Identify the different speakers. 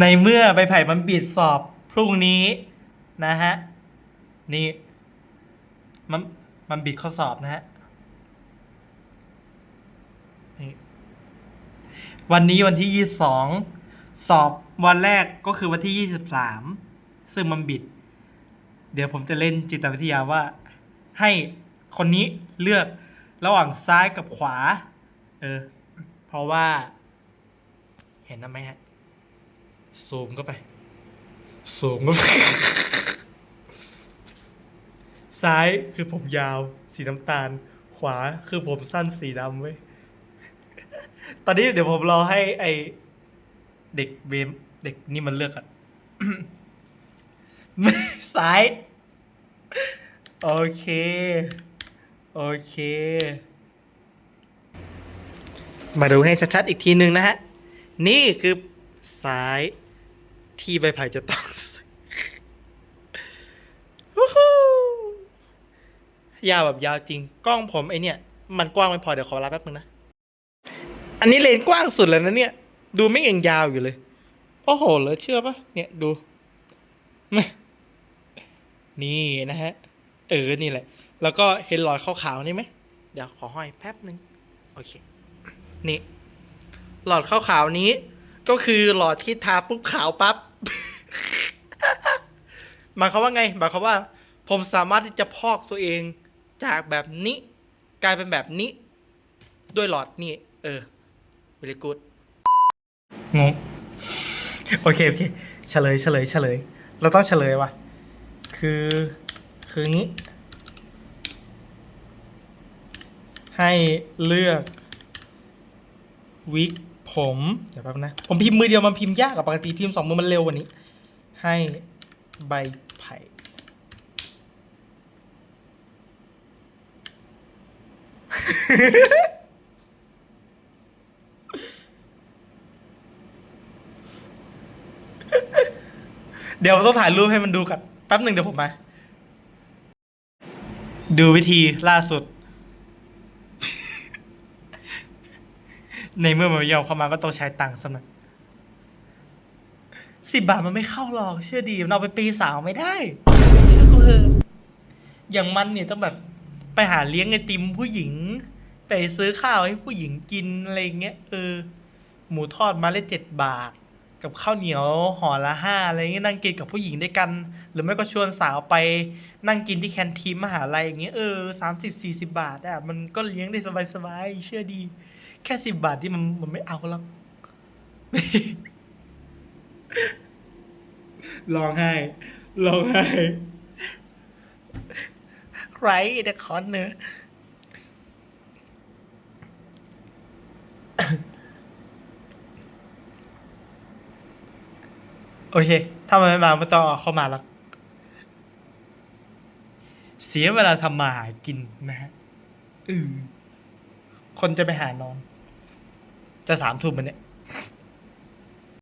Speaker 1: ในเมื่อใบไผ่มันบิดสอบพรุ่งนี้นะฮะ นี่ มันมันบิดข้อสอบนะฮะวันนี้วันที่ยี่สิบสองสอบวันแรกก็คือวันที่ยี่สิบสามซึ่งมันบิด เดี๋ยวผมจะเล่นจิตวิทยาว่า ให้คนนี้เลือกระหว่างซ้ายกับขวา เออ เพราะว่า เห็นนะไหมฮะ ซูมเข้าไปซูมเข้าไป ซ้ายคือผมยาว สีน้ำตาล ขวาคือผมสั้นสีดำเว้ย ตอนนี้เดี๋ยวผมรอให้ไอเด็กเบมเด็กนี่มันเลือกก่อน ซ้าย โอเค โอเค มาดูให้ชัดๆอีกทีหนึ่งนะฮะ นี่คือซ้าย ที่ใบไผ่จะต้องยาวแบบยาวจริง กล้องผมไอเนี่ย มันกว้างไม่พอเดี๋ยวขอรับแป๊บนึงนะ อันนี้เลนกว้างสุดแล้วนะเนี่ย ดูไม่ยังยาวอยู่เลย โอ้โหเหลือเชื่อปะเนี่ยดู นี่นะฮะ เออ นี่แหละ แล้วก็เห็นรอยขาวๆนี่ไหม เดี๋ยวขอห้อยแป๊บนึง โอเค นี่ หลอดขาวๆนี้ ก็คือหลอดที่ทาปุ๊บขาวปั๊บ หมายความว่าไงหมายความว่า ผมสามารถที่จะพอกตัวเองจากแบบนี้ กลายเป็นแบบนี้ด้วยหลอดนี่ เออ very good งง โอเค โอเค เฉลยเฉลยเฉลย เราต้องเฉลยว่ะ คือ คืองี้ ให้เลือกวิกผม เดี๋ยวแป๊บนะ ผมพิมพ์มือเดียวมันพิมพ์ยากอะปกติพิมพ์สองมือมันเร็วกว่านี้ ให้ใบ ไผ่เดี๋ยวต้องถ่ายรูปให้มันดูกันแป๊บหนึ่งเดี๋ยวผมมา ดูวิธีล่าสุด ในเมื่อมันไม่ยอมเข้ามาก็ต้องใช้ตังค์ซะหน่อย สิบบาทมันไม่เข้าหรอก เชื่อดีมันเอาไปปีสาวไม่ได้ เชื่อกูเถอะอย่างมันเนี่ยต้องแบบไปหาเลี้ยงไอติมผู้หญิง ไปซื้อข้าวให้ผู้หญิงกินอะไรเงี้ยเออ หมูทอดมาเลยเจ็ดบาท กับข้าวเหนียวห่อละห้าอะไรเงี้ยนั่งกินกับผู้หญิงด้วยกัน หรือไม่ก็ชวนสาวไปนั่งกินที่แคนทีนมหาลัยอย่างเงี้ยเออสามสิบสี่สิบาทอะมันก็เลี้ยงได้สบายๆเชื่อดี แค่สิบบาทที่มันมันไม่เอาหรอก ร้องไห้ร้องไห้ใครเดคอนเนอร์โอเค ถ้ามันไม่มาไม่ต้องเอาเข้ามาแล้ว เสียเวลาทำมาหากินนะฮะอือคนจะไปหานอน จะสามทุ่มมันเนี่ย